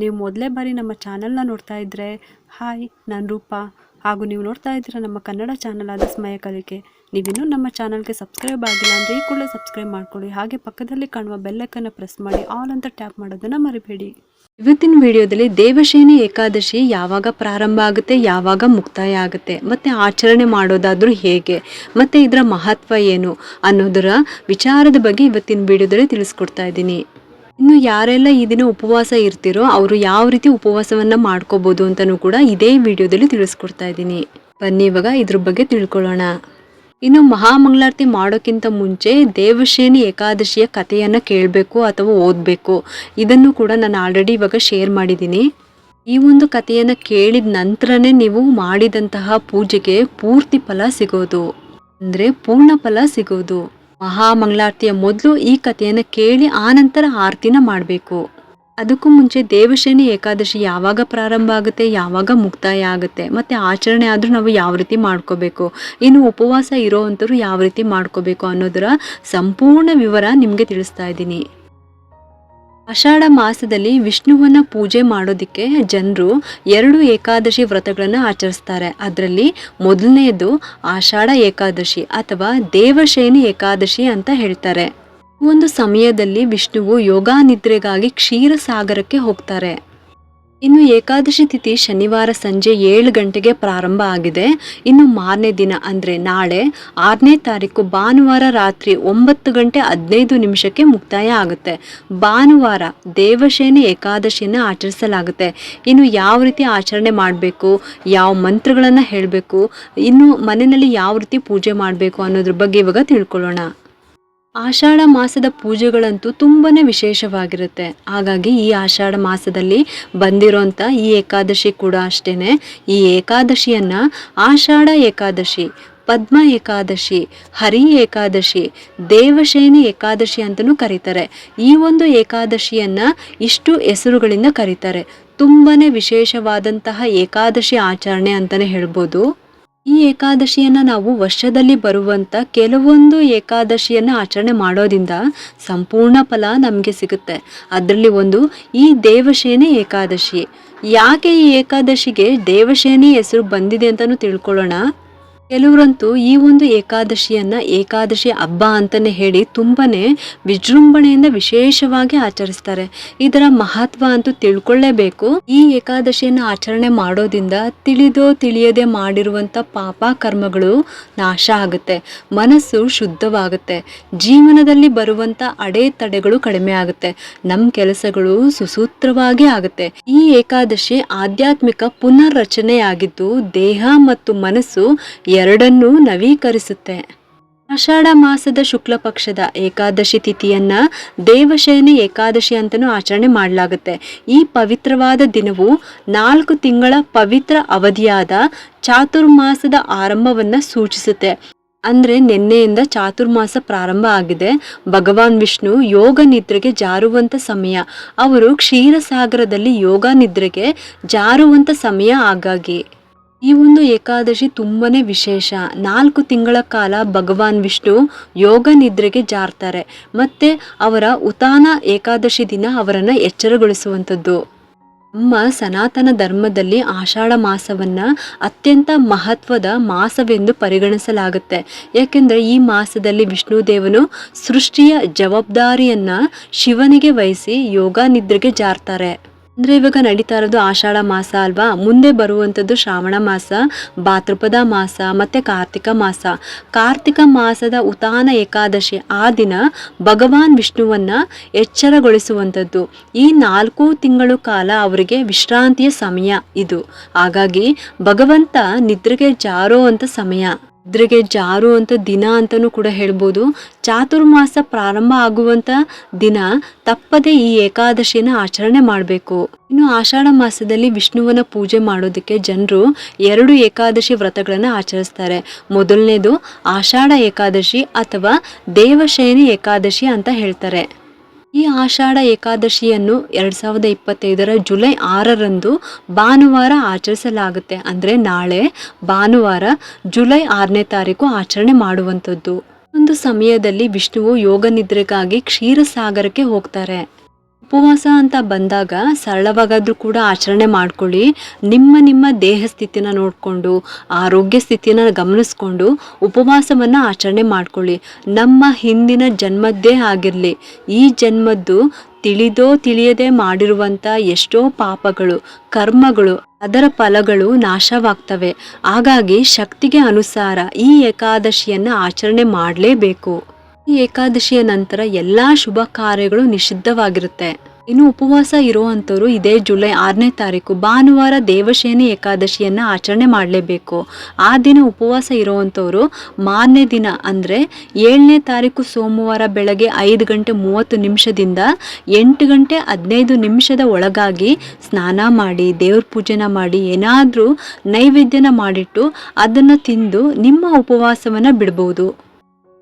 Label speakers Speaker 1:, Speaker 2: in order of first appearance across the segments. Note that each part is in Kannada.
Speaker 1: ನೀವು ಮೊದಲೇ ಬಾರಿ ನಮ್ಮ ಚಾನಲ್ನ ನೋಡ್ತಾ ಇದ್ದರೆ ಹಾಯ್, ನಾನು ರೂಪ. ಹಾಗೂ ನೀವು ನೋಡ್ತಾ ಇದ್ದೀರಾ ನಮ್ಮ ಕನ್ನಡ ಚಾನಲ್ ಆದ ಸ್ಮಯ ಕಲಿಕೆ. ನೀವಿನ್ನೂ ನಮ್ಮ ಚಾನಲ್ಗೆ ಸಬ್ಸ್ಕ್ರೈಬ್ ಆಗಿಲ್ಲ ಅಂದರೆ ಈ ಕೂಡಲೇ ಸಬ್ಸ್ಕ್ರೈಬ್ ಮಾಡ್ಕೊಳ್ಳಿ. ಹಾಗೆ ಪಕ್ಕದಲ್ಲಿ ಕಾಣುವ ಬೆಲ್ಲಕ್ಕನ್ನು ಪ್ರೆಸ್ ಮಾಡಿ, ಆಲ್ ಅಂತ ಟ್ಯಾಪ್ ಮಾಡೋದನ್ನು ಮರಿಬೇಡಿ. ಇವತ್ತಿನ ವಿಡಿಯೋದಲ್ಲಿ ದೇವಶೇನಿ ಏಕಾದಶಿ ಯಾವಾಗ ಪ್ರಾರಂಭ ಆಗುತ್ತೆ, ಯಾವಾಗ ಮುಕ್ತಾಯ ಆಗುತ್ತೆ, ಮತ್ತು ಆಚರಣೆ ಮಾಡೋದಾದರೂ ಹೇಗೆ, ಮತ್ತು ಇದರ ಮಹತ್ವ ಏನು ಅನ್ನೋದರ ವಿಚಾರದ ಬಗ್ಗೆ ಇವತ್ತಿನ ವಿಡಿಯೋದಲ್ಲಿ ತಿಳಿಸ್ಕೊಡ್ತಾ ಇದ್ದೀನಿ. ಇನ್ನು ಯಾರೆಲ್ಲ ಈ ದಿನ ಉಪವಾಸ ಇರ್ತಿರೋ ಅವರು ಯಾವ ರೀತಿ ಉಪವಾಸವನ್ನ ಮಾಡ್ಕೋಬಹುದು ಅಂತಲೂ ಕೂಡ ಇದೇ ವಿಡಿಯೋದಲ್ಲಿ ತಿಳಿಸ್ಕೊಡ್ತಾ ಇದ್ದೀನಿ. ಬನ್ನಿ ಇವಾಗ ಇದ್ರ ಬಗ್ಗೆ ತಿಳ್ಕೊಳ್ಳೋಣ. ಇನ್ನು ಮಹಾಮಂಗಳಾರತಿ ಮಾಡೋಕ್ಕಿಂತ ಮುಂಚೆ ದೇವಶೇನಿ ಏಕಾದಶಿಯ ಕಥೆಯನ್ನು ಕೇಳಬೇಕು ಅಥವಾ ಓದಬೇಕು. ಇದನ್ನು ಕೂಡ ನಾನು ಆಲ್ರೆಡಿ ಇವಾಗ ಶೇರ್ ಮಾಡಿದ್ದೀನಿ. ಈ ಒಂದು ಕಥೆಯನ್ನು ಕೇಳಿದ ನಂತರನೇ ನೀವು ಮಾಡಿದಂತಹ ಪೂಜೆಗೆ ಪೂರ್ತಿ ಫಲ ಸಿಗೋದು. ಅಂದರೆ ಪೂರ್ಣ ಫಲ ಸಿಗೋದು. ಮಹಾಮಂಗಳಾರತಿಯ ಮೊದಲು ಈ ಕಥೆಯನ್ನು ಕೇಳಿ ಆನಂತರ ಆರತಿನ ಮಾಡಬೇಕು. ಅದಕ್ಕೂ ಮುಂಚೆ ದೇವಶೇನಿ ಏಕಾದಶಿ ಯಾವಾಗ ಪ್ರಾರಂಭ ಆಗುತ್ತೆ, ಯಾವಾಗ ಮುಕ್ತಾಯ ಆಗುತ್ತೆ, ಮತ್ತು ಆಚರಣೆ ಆದರೂ ನಾವು ಯಾವ ರೀತಿ ಮಾಡ್ಕೋಬೇಕು, ಇನ್ನು ಉಪವಾಸ ಇರೋವಂಥವ್ರು ಯಾವ ರೀತಿ ಮಾಡ್ಕೋಬೇಕು ಅನ್ನೋದರ ಸಂಪೂರ್ಣ ವಿವರ ನಿಮಗೆ ತಿಳಿಸ್ತಾ ಇದ್ದೀನಿ. ಆಷಾಢ ಮಾಸದಲ್ಲಿ ವಿಷ್ಣುವನ್ನ ಪೂಜೆ ಮಾಡೋದಕ್ಕೆ ಜನರು ಎರಡು ಏಕಾದಶಿ ವ್ರತಗಳನ್ನು ಆಚರಿಸ್ತಾರೆ. ಅದರಲ್ಲಿ ಮೊದಲನೆಯದು ಆಷಾಢ ಏಕಾದಶಿ ಅಥವಾ ದೇವಶೇನಿ ಏಕಾದಶಿ ಅಂತ ಹೇಳ್ತಾರೆ. ಒಂದು ಸಮಯದಲ್ಲಿ ವಿಷ್ಣುವು ಯೋಗಾನಿದ್ರೆಗಾಗಿ ಕ್ಷೀರಸಾಗರಕ್ಕೆ ಹೋಗ್ತಾರೆ. ಇನ್ನು ಏಕಾದಶಿ ತಿಥಿ ಶನಿವಾರ ಸಂಜೆ ಏಳು ಗಂಟೆಗೆ ಪ್ರಾರಂಭ ಆಗಿದೆ. ಇನ್ನು ಮಾರನೇ ದಿನ ಅಂದರೆ ನಾಳೆ, ಆರನೇ ತಾರೀಕು ಭಾನುವಾರ ರಾತ್ರಿ ಒಂಬತ್ತು ಗಂಟೆ ಹದಿನೈದು ನಿಮಿಷಕ್ಕೆ ಮುಕ್ತಾಯ ಆಗುತ್ತೆ. ಭಾನುವಾರ ದೇವಶೇನಿ ಏಕಾದಶಿಯನ್ನು ಆಚರಿಸಲಾಗುತ್ತೆ. ಇನ್ನು ಯಾವ ರೀತಿ ಆಚರಣೆ ಮಾಡಬೇಕು, ಯಾವ ಮಂತ್ರಗಳನ್ನು ಹೇಳಬೇಕು, ಇನ್ನು ಮನೆಯಲ್ಲಿ ಯಾವ ರೀತಿ ಪೂಜೆ ಮಾಡಬೇಕು ಅನ್ನೋದ್ರ ಬಗ್ಗೆ ಇವಾಗ ತಿಳ್ಕೊಳ್ಳೋಣ. ಆಷಾಢ ಮಾಸದ ಪೂಜೆಗಳಂತೂ ತುಂಬಾ ವಿಶೇಷವಾಗಿರುತ್ತೆ. ಹಾಗಾಗಿ ಈ ಆಷಾಢ ಮಾಸದಲ್ಲಿ ಬಂದಿರೋಂಥ ಈ ಏಕಾದಶಿ ಕೂಡ ಅಷ್ಟೇ ಈ ಏಕಾದಶಿಯನ್ನು ಆಷಾಢ ಏಕಾದಶಿ, ಪದ್ಮ ಏಕಾದಶಿ, ಹರಿ ಏಕಾದಶಿ, ದೇವಶೇನಿ ಏಕಾದಶಿ ಅಂತಲೂ ಕರೀತಾರೆ. ಈ ಒಂದು ಏಕಾದಶಿಯನ್ನು ಇಷ್ಟು ಹೆಸರುಗಳಿಂದ ಕರೀತಾರೆ. ತುಂಬಾ ವಿಶೇಷವಾದಂತಹ ಏಕಾದಶಿ ಆಚರಣೆ ಅಂತಲೇ ಹೇಳ್ಬೋದು. ಈ ಏಕಾದಶಿಯನ್ನ ನಾವು ವರ್ಷದಲ್ಲಿ ಬರುವಂತ ಕೆಲವೊಂದು ಏಕಾದಶಿಯನ್ನ ಆಚರಣೆ ಮಾಡೋದ್ರಿಂದ ಸಂಪೂರ್ಣ ಫಲ ನಮಗೆ ಸಿಗುತ್ತೆ. ಅದರಲ್ಲಿ ಒಂದು ಈ ದೇವಶೇನಿ ಏಕಾದಶಿ. ಯಾಕೆ ಈ ಏಕಾದಶಿಗೆ ದೇವಶೇನಿ ಹೆಸರು ಬಂದಿದೆ ಅಂತಲೂ ತಿಳ್ಕೊಳ್ಳೋಣ. ಕೆಲವರಂತೂ ಈ ಒಂದು ಏಕಾದಶಿಯನ್ನ ಏಕಾದಶಿ ಹಬ್ಬ ಅಂತಾನೆ ಹೇಳಿ ತುಂಬಾನೇ ವಿಜೃಂಭಣೆಯಿಂದ ವಿಶೇಷವಾಗಿ ಆಚರಿಸ್ತಾರೆ. ಇದರ ಮಹತ್ವ ಅಂತೂ ತಿಳ್ಕೊಳ್ಳೇಬೇಕು. ಈ ಏಕಾದಶಿಯನ್ನ ಆಚರಣೆ ಮಾಡೋದ್ರಿಂದ ತಿಳಿದೋ ತಿಳಿಯದೆ ಮಾಡಿರುವಂತ ಪಾಪ ಕರ್ಮಗಳು ನಾಶ ಆಗುತ್ತೆ. ಮನಸ್ಸು ಶುದ್ಧವಾಗುತ್ತೆ. ಜೀವನದಲ್ಲಿ ಬರುವಂತ ಅಡೆತಡೆಗಳು ಕಡಿಮೆ ಆಗುತ್ತೆ. ನಮ್ಮ ಕೆಲಸಗಳು ಸುಸೂತ್ರವಾಗಿ ಆಗುತ್ತೆ. ಈ ಏಕಾದಶಿ ಆಧ್ಯಾತ್ಮಿಕ ಪುನರ್ರಚನೆಯಾಗಿದ್ದು ದೇಹ ಮತ್ತು ಮನಸ್ಸು ಎರಡನ್ನೂ ನವೀಕರಿಸುತ್ತೆ. ಆಷಾಢ ಮಾಸದ ಶುಕ್ಲ ಪಕ್ಷದ ಏಕಾದಶಿ ತಿಥಿಯನ್ನ ದೇವಶಯನಿ ಏಕಾದಶಿ ಅಂತಲೂ ಆಚರಣೆ ಮಾಡಲಾಗುತ್ತೆ. ಈ ಪವಿತ್ರವಾದ ದಿನವು ನಾಲ್ಕು ತಿಂಗಳ ಪವಿತ್ರ ಅವಧಿಯಾದ ಚಾತುರ್ಮಾಸದ ಆರಂಭವನ್ನ ಸೂಚಿಸುತ್ತೆ. ಅಂದ್ರೆ ನಿನ್ನೆಯಿಂದ ಚಾತುರ್ಮಾಸ ಪ್ರಾರಂಭ ಆಗಿದೆ. ಭಗವಾನ್ ವಿಷ್ಣು ಯೋಗ ನಿದ್ರೆಗೆ ಜಾರುವಂತ ಸಮಯ. ಅವರು ಕ್ಷೀರಸಾಗರದಲ್ಲಿ ಯೋಗ ನಿದ್ರೆಗೆ ಜಾರುವಂತ ಸಮಯ ಹಾಗಾಗಿ ಈ ಒಂದು ಏಕಾದಶಿ ತುಂಬಾನೇ ವಿಶೇಷ. ನಾಲ್ಕು ತಿಂಗಳ ಕಾಲ ಭಗವಾನ್ ವಿಷ್ಣು ಯೋಗ ನಿದ್ರೆಗೆ ಜಾರ್ತಾರೆ. ಮತ್ತೆ ಅವರ ಉತಾನ ಏಕಾದಶಿ ದಿನ ಅವರನ್ನು ಎಚ್ಚರಗೊಳಿಸುವಂಥದ್ದು. ನಮ್ಮ ಸನಾತನ ಧರ್ಮದಲ್ಲಿ ಆಷಾಢ ಮಾಸವನ್ನ ಅತ್ಯಂತ ಮಹತ್ವದ ಮಾಸವೆಂದು ಪರಿಗಣಿಸಲಾಗುತ್ತೆ. ಯಾಕೆಂದ್ರೆ ಈ ಮಾಸದಲ್ಲಿ ವಿಷ್ಣು ದೇವನು ಸೃಷ್ಟಿಯ ಜವಾಬ್ದಾರಿಯನ್ನು ಶಿವನಿಗೆ ವಹಿಸಿ ಯೋಗ ನಿದ್ರೆಗೆ ಜಾರ್ತಾರೆ. ಅಂದ್ರೆ ಇವಾಗ ನಡೀತಾ ಇರೋದು ಆಷಾಢ ಮಾಸ ಅಲ್ವಾ? ಮುಂದೆ ಬರುವಂಥದ್ದು ಶ್ರಾವಣ ಮಾಸ ಭಾತೃಪದ ಮಾಸ, ಮತ್ತೆ ಕಾರ್ತಿಕ ಮಾಸ. ಕಾರ್ತಿಕ ಮಾಸದ ಉತಾನ ಏಕಾದಶಿ ಆ ದಿನ ಭಗವಾನ್ ವಿಷ್ಣುವನ್ನ ಎಚ್ಚರಗೊಳಿಸುವಂಥದ್ದು. ಈ ನಾಲ್ಕು ತಿಂಗಳು ಕಾಲ ಅವರಿಗೆ ವಿಶ್ರಾಂತಿಯ ಸಮಯ ಇದು. ಹಾಗಾಗಿ ಭಗವಂತ ನಿದ್ರೆಗೆ ಜಾರೋ ಅಂತ ಸಮಯ. ನಿದ್ರೆಗೆ ಅಂತ ದಿನ ಅಂತಲೂ ಕೂಡ ಹೇಳ್ಬೋದು. ಚಾತುರ್ಮಾಸ ಪ್ರಾರಂಭ ಆಗುವಂಥ ದಿನ ತಪ್ಪದೆ ಈ ಏಕಾದಶಿನ ಆಚರಣೆ ಮಾಡಬೇಕು. ಇನ್ನು ಆಷಾಢ ಮಾಸದಲ್ಲಿ ವಿಷ್ಣುವನ ಪೂಜೆ ಮಾಡೋದಕ್ಕೆ ಜನರು ಎರಡು ಏಕಾದಶಿ ವ್ರತಗಳನ್ನು ಆಚರಿಸ್ತಾರೆ. ಮೊದಲನೇದು ಆಷಾಢ ಏಕಾದಶಿ ಅಥವಾ ದೇವಶಯನಿ ಏಕಾದಶಿ ಅಂತ ಹೇಳ್ತಾರೆ. ಈ ಆಷಾಢ ಏಕಾದಶಿಯನ್ನು ಎರಡ್ ಸಾವಿರದ ಇಪ್ಪತ್ತೈದರ ಜುಲೈ ಆರರಂದು ಭಾನುವಾರ ಆಚರಿಸಲಾಗುತ್ತೆ. ಅಂದರೆ ನಾಳೆ ಭಾನುವಾರ ಜುಲೈ ಆರನೇ ತಾರೀಕು ಆಚರಣೆ ಮಾಡುವಂಥದ್ದು. ಒಂದು ಸಮಯದಲ್ಲಿ ವಿಷ್ಣುವು ಯೋಗ ನಿದ್ರೆಗಾಗಿ ಕ್ಷೀರಸಾಗರಕ್ಕೆ ಹೋಗ್ತಾರೆ. ಉಪವಾಸ ಅಂತ ಬಂದಾಗ ಸರಳವಾಗಾದ್ರೂ ಕೂಡ ಆಚರಣೆ ಮಾಡ್ಕೊಳ್ಳಿ. ನಿಮ್ಮ ನಿಮ್ಮ ದೇಹ ಸ್ಥಿತಿನ ನೋಡಿಕೊಂಡು, ಆರೋಗ್ಯ ಸ್ಥಿತಿನ ಗಮನಿಸ್ಕೊಂಡು ಉಪವಾಸವನ್ನು ಆಚರಣೆ ಮಾಡ್ಕೊಳ್ಳಿ. ನಮ್ಮ ಹಿಂದಿನ ಜನ್ಮದ್ದೇ ಆಗಿರಲಿ, ಈ ಜನ್ಮದ್ದು ತಿಳಿದೋ ತಿಳಿಯದೆ ಮಾಡಿರುವಂಥ ಎಷ್ಟೋ ಪಾಪಗಳು, ಕರ್ಮಗಳು, ಅದರ ಫಲಗಳು ನಾಶವಾಗ್ತವೆ. ಹಾಗಾಗಿ ಶಕ್ತಿಗೆ ಅನುಸಾರ ಈ ಏಕಾದಶಿಯನ್ನು ಆಚರಣೆ ಮಾಡಲೇಬೇಕು. ಈ ಏಕಾದಶಿಯ ನಂತರ ಎಲ್ಲಾ ಶುಭ ಕಾರ್ಯಗಳು ನಿಷಿದ್ಧವಾಗಿರುತ್ತೆ. ಇನ್ನು ಉಪವಾಸ ಇರುವಂತವರು ಇದೇ ಜುಲೈ ಆರನೇ ತಾರೀಕು ಭಾನುವಾರ ದೇವಶೇನಿ ಏಕಾದಶಿಯನ್ನು ಆಚರಣೆ ಮಾಡಲೇಬೇಕು. ಆ ದಿನ ಉಪವಾಸ ಇರುವಂತವರು ಮಾರನೇ ದಿನ ಅಂದರೆ ಏಳನೇ ತಾರೀಕು ಸೋಮವಾರ ಬೆಳಗ್ಗೆ ಐದು ಗಂಟೆ ಮೂವತ್ತು ನಿಮಿಷದಿಂದ ಎಂಟು ಗಂಟೆ ಹದಿನೈದು ನಿಮಿಷದ ಒಳಗಾಗಿ ಸ್ನಾನ ಮಾಡಿ, ದೇವ್ರ ಪೂಜೆನ ಮಾಡಿ, ಏನಾದರೂ ನೈವೇದ್ಯನ ಮಾಡಿಟ್ಟು ಅದನ್ನು ತಿಂದು ನಿಮ್ಮ ಉಪವಾಸವನ್ನು ಬಿಡ್ಬೋದು.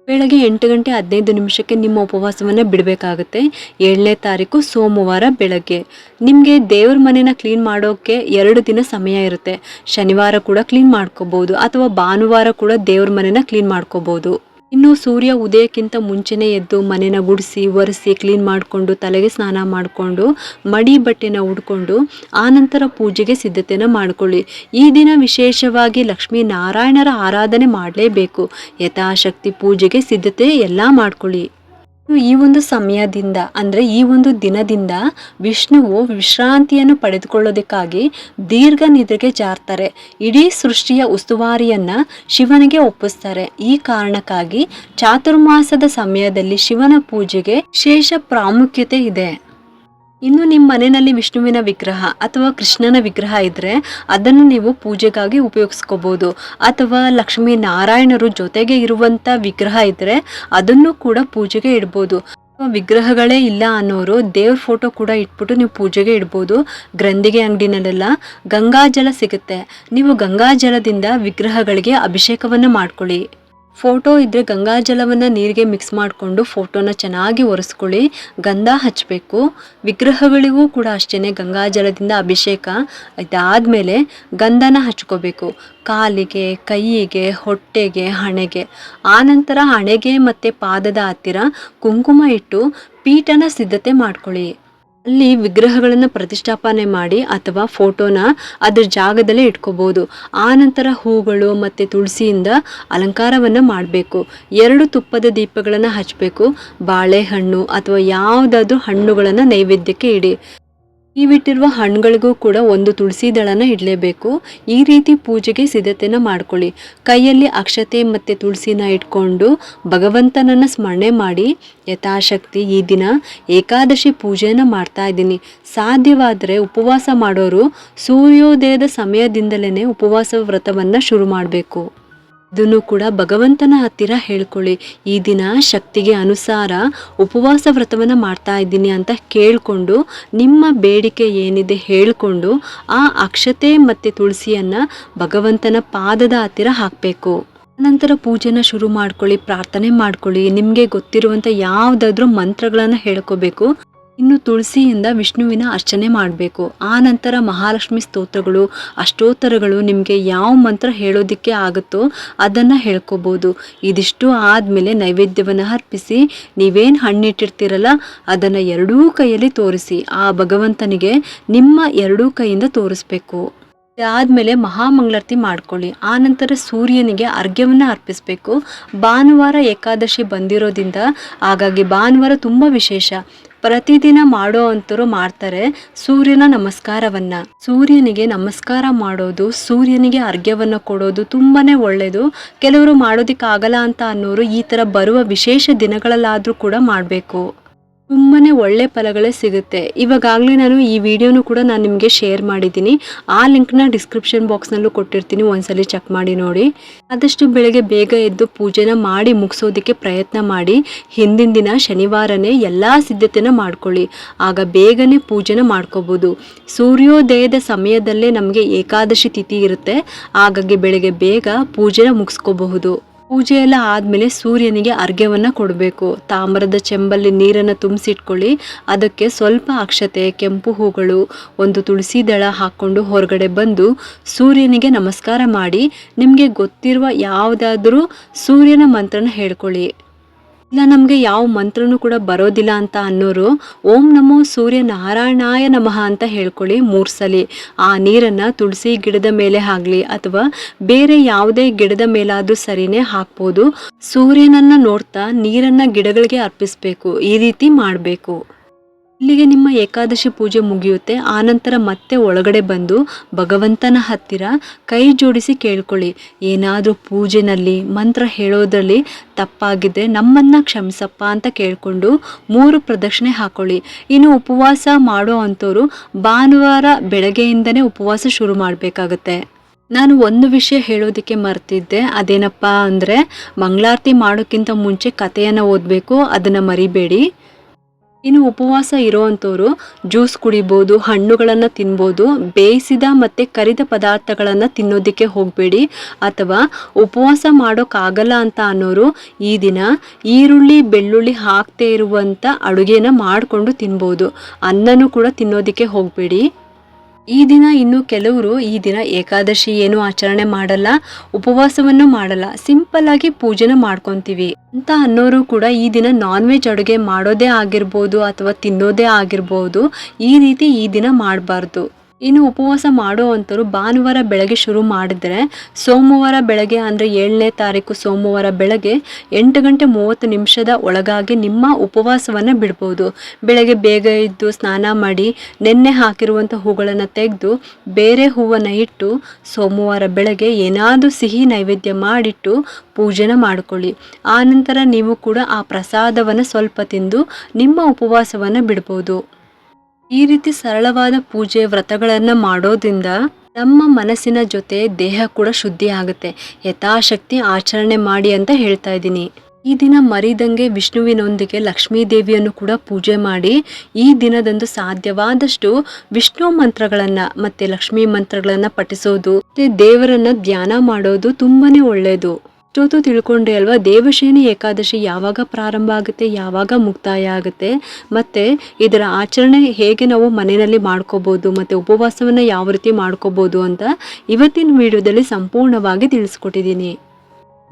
Speaker 1: ಬೆಳಗ್ಗೆ ಎಂಟು ಗಂಟೆ ಹದಿನೈದು ನಿಮಿಷಕ್ಕೆ ನಿಮ್ಮ ಉಪವಾಸವನ್ನು ಬಿಡಬೇಕಾಗುತ್ತೆ. ಏಳನೇ ತಾರೀಕು ಸೋಮವಾರ ಬೆಳಗ್ಗೆ. ನಿಮಗೆ ದೇವ್ರ ಮನೆನ ಕ್ಲೀನ್ ಮಾಡೋಕ್ಕೆ ಎರಡು ದಿನ ಸಮಯ ಇರುತ್ತೆ. ಶನಿವಾರ ಕೂಡ ಕ್ಲೀನ್ ಮಾಡ್ಕೋಬೋದು ಅಥವಾ ಭಾನುವಾರ ಕೂಡ ದೇವ್ರ ಮನೆನ ಕ್ಲೀನ್ ಮಾಡ್ಕೋಬೋದು. ಇನ್ನು ಸೂರ್ಯ ಉದಯಕ್ಕಿಂತ ಮುಂಚೆನೇ ಎದ್ದು ಮನೆನ ಗುಡಿಸಿ, ಒರೆಸಿ ಕ್ಲೀನ್ ಮಾಡಿಕೊಂಡು, ತಲೆಗೆ ಸ್ನಾನ ಮಾಡಿಕೊಂಡು, ಮಡಿ ಬಟ್ಟೆನ ಉಡ್ಕೊಂಡು ಆನಂತರ ಪೂಜೆಗೆ ಸಿದ್ಧತೆನ ಮಾಡ್ಕೊಳ್ಳಿ. ಈ ದಿನ ವಿಶೇಷವಾಗಿ ಲಕ್ಷ್ಮೀ ನಾರಾಯಣರ ಆರಾಧನೆ ಮಾಡಲೇಬೇಕು. ಯಥಾಶಕ್ತಿ ಪೂಜೆಗೆ ಸಿದ್ಧತೆ ಎಲ್ಲ ಮಾಡ್ಕೊಳ್ಳಿ. ಈ ಒಂದು ಸಮಯದಿಂದ, ಅಂದರೆ ಈ ಒಂದು ದಿನದಿಂದ ವಿಷ್ಣುವು ವಿಶ್ರಾಂತಿಯನ್ನು ಪಡೆದುಕೊಳ್ಳೋದಕ್ಕಾಗಿ ದೀರ್ಘ ನಿದ್ರೆಗೆ ಜಾರ್ತಾರೆ. ಇಡೀ ಸೃಷ್ಟಿಯ ಉಸ್ತುವಾರಿಯನ್ನು ಶಿವನಿಗೆ ಒಪ್ಪಿಸ್ತಾರೆ. ಈ ಕಾರಣಕ್ಕಾಗಿ ಚಾತುರ್ಮಾಸದ ಸಮಯದಲ್ಲಿ ಶಿವನ ಪೂಜೆಗೆ ವಿಶೇಷ ಪ್ರಾಮುಖ್ಯತೆ ಇದೆ. ಇನ್ನು ನಿಮ್ಮ ಮನೆಯಲ್ಲಿ ವಿಷ್ಣುವಿನ ವಿಗ್ರಹ ಅಥವಾ ಕೃಷ್ಣನ ವಿಗ್ರಹ ಇದ್ದರೆ ಅದನ್ನು ನೀವು ಪೂಜೆಗಾಗಿ ಉಪಯೋಗಿಸ್ಕೋಬೋದು. ಅಥವಾ ಲಕ್ಷ್ಮೀ ನಾರಾಯಣರು ಜೊತೆಗೆ ಇರುವಂಥ ವಿಗ್ರಹ ಇದ್ದರೆ ಅದನ್ನು ಕೂಡ ಪೂಜೆಗೆ ಇಡ್ಬೋದು. ವಿಗ್ರಹಗಳೇ ಇಲ್ಲ ಅನ್ನೋರು ದೇವ್ರ ಫೋಟೋ ಕೂಡ ಇಟ್ಬಿಟ್ಟು ನೀವು ಪೂಜೆಗೆ ಇಡ್ಬೋದು. ಗ್ರಂಥಿಗೆ ಅಂಗಡಿನಲ್ಲೆಲ್ಲ ಗಂಗಾಜಲ ಸಿಗುತ್ತೆ. ನೀವು ಗಂಗಾಜಲದಿಂದ ವಿಗ್ರಹಗಳಿಗೆ ಅಭಿಷೇಕವನ್ನು ಮಾಡ್ಕೊಳ್ಳಿ. ಫೋಟೋ ಇದ್ದರೆ ಗಂಗಾಜಲವನ್ನು ನೀರಿಗೆ ಮಿಕ್ಸ್ ಮಾಡಿಕೊಂಡು ಫೋಟೋನ ಚೆನ್ನಾಗಿ ಒರೆಸ್ಕೊಳ್ಳಿ, ಗಂಧ ಹಚ್ಚಬೇಕು ವಿಗ್ರಹಗಳಿಗೂ ಕೂಡ ಅಷ್ಟೇ ಗಂಗಾಜಲದಿಂದ ಅಭಿಷೇಕ ಇದಾದಮೇಲೆ ಗಂಧನ ಹಚ್ಕೋಬೇಕು. ಕಾಲಿಗೆ ಕೈಯಿಗೆ ಹೊಟ್ಟೆಗೆ, ಹಣೆಗೆ. ಆನಂತರ ಹಣೆಗೆ ಮತ್ತು ಪಾದದ ಹತ್ತಿರ ಕುಂಕುಮ ಇಟ್ಟು ಪೀಠನ ಸಿದ್ಧತೆ ಮಾಡ್ಕೊಳ್ಳಿ. ಅಲ್ಲಿ ವಿಗ್ರಹಗಳನ್ನು ಪ್ರತಿಷ್ಠಾಪನೆ ಮಾಡಿ ಅಥವಾ ಫೋಟೋನ ಅದ್ರ ಜಾಗದಲ್ಲೇ ಇಟ್ಕೋಬಹುದು ಆ ನಂತರ ಹೂಗಳು ಮತ್ತು ತುಳಸಿಯಿಂದ ಅಲಂಕಾರವನ್ನು ಮಾಡಬೇಕು. ಎರಡು ತುಪ್ಪದ ದೀಪಗಳನ್ನು ಹಚ್ಚಬೇಕು ಬಾಳೆಹಣ್ಣು ಅಥವಾ ಯಾವುದಾದ್ರೂ ಹಣ್ಣುಗಳನ್ನು ನೈವೇದ್ಯಕ್ಕೆ ಇಡಿ. ನೀವಿಟ್ಟಿರುವ ಹಣ್ಣುಗಳಿಗೂ ಕೂಡ ಒಂದು ತುಳಸಿ ದಳನ ಇಡಲೇಬೇಕು. ಈ ರೀತಿ ಪೂಜೆಗೆ ಸಿದ್ಧತೆನ ಮಾಡ್ಕೊಳ್ಳಿ. ಕೈಯಲ್ಲಿ ಅಕ್ಷತೆ ಮತ್ತು ತುಳಸಿನ ಇಟ್ಕೊಂಡು ಭಗವಂತನನ್ನು ಸ್ಮರಣೆ ಮಾಡಿ, ಯಥಾಶಕ್ತಿ ಈ ದಿನ ಏಕಾದಶಿ ಪೂಜೆಯನ್ನು ಮಾಡ್ತಾ ಇದ್ದೀನಿ. ಸಾಧ್ಯವಾದರೆ ಉಪವಾಸ ಮಾಡೋರು ಸೂರ್ಯೋದಯದ ಸಮಯದಿಂದಲೇ ಉಪವಾಸ ವ್ರತವನ್ನು ಶುರು ಮಾಡಬೇಕು. ಇದನ್ನು ಕೂಡ ಭಗವಂತನ ಹತ್ತಿರ ಹೇಳ್ಕೊಳ್ಳಿ. ಈ ದಿನ ಶಕ್ತಿಗೆ ಅನುಸಾರ ಉಪವಾಸ ವ್ರತವನ್ನು ಮಾಡ್ತಾ ಇದ್ದೀನಿ ಅಂತ ಕೇಳಿಕೊಂಡು, ನಿಮ್ಮ ಬೇಡಿಕೆ ಏನಿದೆ ಹೇಳಿಕೊಂಡು, ಆ ಅಕ್ಷತೆ ಮತ್ತು ತುಳಸಿಯನ್ನು ಭಗವಂತನ ಪಾದದ ಹತ್ತಿರ ಹಾಕಬೇಕು. ನಂತರ ಪೂಜೆನ ಶುರು ಮಾಡ್ಕೊಳ್ಳಿ, ಪ್ರಾರ್ಥನೆ ಮಾಡ್ಕೊಳ್ಳಿ. ನಿಮಗೆ ಗೊತ್ತಿರುವಂಥ ಯಾವುದಾದ್ರೂ ಮಂತ್ರಗಳನ್ನು ಹೇಳ್ಕೋಬೇಕು. ಇನ್ನು ತುಳಸಿಯಿಂದ ವಿಷ್ಣುವಿನ ಅರ್ಚನೆ ಮಾಡಬೇಕು. ಆ ನಂತರ ಮಹಾಲಕ್ಷ್ಮಿ ಸ್ತೋತ್ರಗಳು, ಅಷ್ಟೋತ್ತರಗಳು ನಿಮಗೆ ಯಾವ ಮಂತ್ರ ಹೇಳೋದಕ್ಕೆ ಆಗುತ್ತೋ ಅದನ್ನು ಹೇಳ್ಕೋಬೋದು. ಇದಿಷ್ಟು ಆದಮೇಲೆ ನೈವೇದ್ಯವನ್ನು ಅರ್ಪಿಸಿ, ನೀವೇನು ಹಣ್ಣಿಟ್ಟಿರ್ತೀರಲ್ಲ ಅದನ್ನು ಎರಡೂ ಕೈಯಲ್ಲಿ ತೋರಿಸಿ, ಆ ಭಗವಂತನಿಗೆ ನಿಮ್ಮ ಎರಡೂ ಕೈಯಿಂದ ತೋರಿಸ್ಬೇಕು. ಇದಾದಮೇಲೆ ಮಹಾಮಂಗಳಾರತಿ ಮಾಡ್ಕೊಳ್ಳಿ. ಆನಂತರ ಸೂರ್ಯನಿಗೆ ಅರ್ಘ್ಯವನ್ನು ಅರ್ಪಿಸಬೇಕು. ಭಾನುವಾರ ಏಕಾದಶಿ ಬಂದಿರೋದಿಂದ ಹಾಗಾಗಿ ಭಾನುವಾರ ತುಂಬ ವಿಶೇಷ. ಪ್ರತಿದಿನ ಮಾಡೋ ಅಂತರು ಮಾಡ್ತಾರೆ. ಸೂರ್ಯನ ನಮಸ್ಕಾರವನ್ನ. ಸೂರ್ಯನಿಗೆ ನಮಸ್ಕಾರ ಮಾಡೋದು, ಸೂರ್ಯನಿಗೆ ಅರ್ಘ್ಯವನ್ನು ಕೊಡೋದು ತುಂಬಾನೇ ಒಳ್ಳೆಯದು ಕೆಲವರು ಮಾಡೋದಿಕ್ಕಾಗಲ್ಲ ಅಂತ ಅನ್ನೋರು ಈ ಥರ ಬರುವ ವಿಶೇಷ ದಿನಗಳಲ್ಲಾದರೂ ಕೂಡ ಮಾಡಬೇಕು. ತುಂಬಾನೇ ಒಳ್ಳೆ ಫಲಗಳೇ ಸಿಗುತ್ತೆ. ಇವಾಗಲೇ ನಾನು ಈ ವಿಡಿಯೋನು ಕೂಡ ನಾನು ನಿಮಗೆ ಶೇರ್ ಮಾಡಿದ್ದೀನಿ. ಆ ಲಿಂಕ್ನ ಡಿಸ್ಕ್ರಿಪ್ಷನ್ ಬಾಕ್ಸ್ನಲ್ಲೂ ಕೊಟ್ಟಿರ್ತೀನಿ. ಒಂದ್ಸಲಿ ಚೆಕ್ ಮಾಡಿ ನೋಡಿ. ಆದಷ್ಟು ಬೆಳಗ್ಗೆ ಬೇಗ ಎದ್ದು ಪೂಜೆನ ಮಾಡಿ ಮುಗಿಸೋದಕ್ಕೆ ಪ್ರಯತ್ನ ಮಾಡಿ. ಹಿಂದಿನ ದಿನ ಶನಿವಾರನೇ ಎಲ್ಲ ಸಿದ್ಧತೆನ ಮಾಡ್ಕೊಳ್ಳಿ. ಆಗ ಬೇಗನೆ ಪೂಜೆನ ಮಾಡ್ಕೋಬೋದು. ಸೂರ್ಯೋದಯದ ಸಮಯದಲ್ಲೇ ನಮಗೆ ಏಕಾದಶಿ ತಿಥಿ ಇರುತ್ತೆ. ಹಾಗಾಗಿ ಬೆಳಗ್ಗೆ ಬೇಗ ಪೂಜೆನ ಮುಗಿಸ್ಕೋಬಹುದು. ಪೂಜೆ ಎಲ್ಲ ಆದಮೇಲೆ ಸೂರ್ಯನಿಗೆ ಅರ್ಘ್ಯವನ್ನು ಕೊಡಬೇಕು. ತಾಮ್ರದ ಚೆಂಬಲ್ಲಿ ನೀರನ್ನು ತುಂಬಿಸಿಟ್ಕೊಳ್ಳಿ. ಅದಕ್ಕೆ ಸ್ವಲ್ಪ ಅಕ್ಷತೆ, ಕೆಂಪು ಹೂಗಳು, ಒಂದು ತುಳಸಿ ದಳ ಹಾಕ್ಕೊಂಡು ಹೊರಗಡೆ ಬಂದು ಸೂರ್ಯನಿಗೆ ನಮಸ್ಕಾರ ಮಾಡಿ. ನಿಮಗೆ ಗೊತ್ತಿರುವ ಯಾವುದಾದ್ರೂ ಸೂರ್ಯನ ಮಂತ್ರನ ಹೇಳ್ಕೊಳ್ಳಿ. ಇಲ್ಲ ನಮಗೆ ಯಾವ ಮಂತ್ರನೂ ಕೂಡ ಬರೋದಿಲ್ಲ ಅಂತ ಅನ್ನೋರು, ಓಂ ನಮೋ ಸೂರ್ಯ ನಾರಾಯಣಾಯ ನಮಃ ಅಂತ ಹೇಳ್ಕೊಳ್ಳಿ ಮೂರು ಸಲಿ. ಆ ನೀರನ್ನು ತುಳಸಿ ಗಿಡದ ಮೇಲೆ ಆಗಲಿ ಅಥವಾ ಬೇರೆ ಯಾವುದೇ ಗಿಡದ ಮೇಲಾದರೂ ಸರಿನೇ ಹಾಕ್ಬೋದು. ಸೂರ್ಯನನ್ನು ನೋಡ್ತಾ ನೀರನ್ನು ಗಿಡಗಳಿಗೆ ಅರ್ಪಿಸಬೇಕು, ಈ ರೀತಿ ಮಾಡಬೇಕು. ಇಲ್ಲಿಗೆ ನಿಮ್ಮ ಏಕಾದಶಿ ಪೂಜೆ ಮುಗಿಯುತ್ತೆ, ಆನಂತರ ಮತ್ತೆ ಒಳಗಡೆ ಬಂದು ಭಗವಂತನ ಹತ್ತಿರ ಕೈ ಜೋಡಿಸಿ ಕೇಳ್ಕೊಳ್ಳಿ. ಏನಾದರೂ ಪೂಜೆನಲ್ಲಿ, ಮಂತ್ರ ಹೇಳೋದ್ರಲ್ಲಿ ತಪ್ಪಾಗಿದ್ದರೆ ನಮ್ಮನ್ನು ಕ್ಷಮಿಸಪ್ಪ ಅಂತ ಕೇಳಿಕೊಂಡು ಮೂರು ಪ್ರದಕ್ಷಿಣೆ ಹಾಕೊಳ್ಳಿ. ಇನ್ನು ಉಪವಾಸ ಮಾಡೋ ಅಂಥವ್ರು ಭಾನುವಾರ ಬೆಳಗ್ಗೆಯಿಂದನೇ ಉಪವಾಸ ಶುರು ಮಾಡಬೇಕಾಗತ್ತೆ. ನಾನು ಒಂದು ವಿಷಯ ಹೇಳೋದಕ್ಕೆ ಮರ್ತಿದ್ದೆ, ಅದೇನಪ್ಪ ಅಂದರೆ ಮಂಗಳಾರತಿ ಮಾಡೋಕ್ಕಿಂತ ಮುಂಚೆ ಕಥೆಯನ್ನು ಓದಬೇಕು, ಅದನ್ನು ಮರಿಬೇಡಿ. ಇನ್ನು ಉಪವಾಸ ಇರೋವಂಥವ್ರು ಜ್ಯೂಸ್ ಕುಡಿಬೋದು, ಹಣ್ಣುಗಳನ್ನು ತಿನ್ಬೋದು, ಬೇಯಿಸಿದ ಮತ್ತು ಕರಿದ ಪದಾರ್ಥಗಳನ್ನು ತಿನ್ನೋದಕ್ಕೆ ಹೋಗಬೇಡಿ. ಅಥವಾ ಉಪವಾಸ ಮಾಡೋಕ್ಕಾಗಲ್ಲ ಅಂತ ಅನ್ನೋರು ಈ ದಿನ ಈರುಳ್ಳಿ, ಬೆಳ್ಳುಳ್ಳಿ ಹಾಕದೇ ಇರುವಂಥ ಅಡುಗೆನ ಮಾಡಿಕೊಂಡು ತಿನ್ಬೋದು. ಅನ್ನನೂ ಕೂಡ ತಿನ್ನೋದಕ್ಕೆ ಹೋಗಬೇಡಿ. ಈ ದಿನ ಇನ್ನು ಕೆಲವರು ಈ ದಿನ ಏಕಾದಶಿ ಏನು ಆಚರಣೆ ಮಾಡಲ್ಲ, ಉಪವಾಸವನ್ನು ಮಾಡಲ್ಲ, ಸಿಂಪಲ್ ಆಗಿ ಪೂಜೆನ ಮಾಡ್ಕೊಂತೀವಿ. ಅಂತ ಅನ್ನೋರು ಕೂಡ ಈ ದಿನ ನಾನ್ ವೆಜ್ ಅಡುಗೆ ಮಾಡೋದೇ ಆಗಿರ್ಬೋದು ಅಥವಾ ತಿನ್ನೋದೇ ಆಗಿರ್ಬೋದು ಈ ರೀತಿ ಈ ದಿನ ಮಾಡಬಾರ್ದು. ಇನ್ನು ಉಪವಾಸ ಮಾಡೋ ಅಂಥವ್ರು ಭಾನುವಾರ ಬೆಳಗ್ಗೆ ಶುರು ಮಾಡಿದರೆ ಸೋಮವಾರ ಬೆಳಗ್ಗೆ ಅಂದರೆ ಏಳನೇ ತಾರೀಕು ಸೋಮವಾರ ಬೆಳಗ್ಗೆ ಎಂಟು ಗಂಟೆ ಮೂವತ್ತು ನಿಮಿಷದ ಒಳಗಾಗಿ ನಿಮ್ಮ ಉಪವಾಸವನ್ನು ಬಿಡ್ಬೋದು. ಬೆಳಗ್ಗೆ ಬೇಗ ಇದ್ದು ಸ್ನಾನ ಮಾಡಿ ನೆನ್ನೆ ಹಾಕಿರುವಂಥ ಹೂಗಳನ್ನು ತೆಗೆದು ಬೇರೆ ಹೂವನ್ನು ಇಟ್ಟು ಸೋಮವಾರ ಬೆಳಗ್ಗೆ ಏನಾದರೂ ಸಿಹಿ ನೈವೇದ್ಯ ಮಾಡಿಟ್ಟು ಪೂಜೆನ ಮಾಡಿಕೊಳ್ಳಿ. ಆನಂತರ ನೀವು ಕೂಡ ಆ ಪ್ರಸಾದವನ್ನು ಸ್ವಲ್ಪ ತಿಂದು ನಿಮ್ಮ ಉಪವಾಸವನ್ನು ಬಿಡ್ಬೋದು. ಈ ರೀತಿ ಸರಳವಾದ ಪೂಜೆ ವ್ರತಗಳನ್ನು ಮಾಡೋದ್ರಿಂದ ನಮ್ಮ ಮನಸ್ಸಿನ ಜೊತೆ ದೇಹ ಕೂಡ ಶುದ್ಧಿ ಆಗುತ್ತೆ. ಯಥಾಶಕ್ತಿ ಆಚರಣೆ ಮಾಡಿ ಅಂತ ಹೇಳ್ತಾ ಇದ್ದೀನಿ. ಈ ದಿನ ಮರಿದಂಗೆ ವಿಷ್ಣುವಿನೊಂದಿಗೆ ಲಕ್ಷ್ಮೀ ದೇವಿಯನ್ನು ಕೂಡ ಪೂಜೆ ಮಾಡಿ ಈ ದಿನದಂದು ಸಾಧ್ಯವಾದಷ್ಟು ವಿಷ್ಣು ಮಂತ್ರಗಳನ್ನ ಮತ್ತೆ ಲಕ್ಷ್ಮೀ ಮಂತ್ರಗಳನ್ನು ಪಠಿಸೋದು, ಮತ್ತೆ ದೇವರನ್ನ ಧ್ಯಾನ ಮಾಡೋದು ತುಂಬಾನೇ ಒಳ್ಳೆಯದು ಇಷ್ಟೊತ್ತು ತಿಳ್ಕೊಂಡೆ ಅಲ್ವಾ? ದೇವಶೇನಿ ಏಕಾದಶಿ ಯಾವಾಗ ಪ್ರಾರಂಭ ಆಗುತ್ತೆ, ಯಾವಾಗ ಮುಕ್ತಾಯ ಆಗುತ್ತೆ? ಮತ್ತು ಇದರ ಆಚರಣೆ ಹೇಗೆ ನಾವು ಮನೆಯಲ್ಲಿ ಮಾಡ್ಕೋಬೋದು, ಮತ್ತು ಉಪವಾಸವನ್ನು ಯಾವ ರೀತಿ ಮಾಡ್ಕೋಬೋದು ಅಂತ ಇವತ್ತಿನ ವಿಡಿಯೋದಲ್ಲಿ ಸಂಪೂರ್ಣವಾಗಿ ತಿಳಿಸ್ಕೊಟ್ಟಿದ್ದೀನಿ.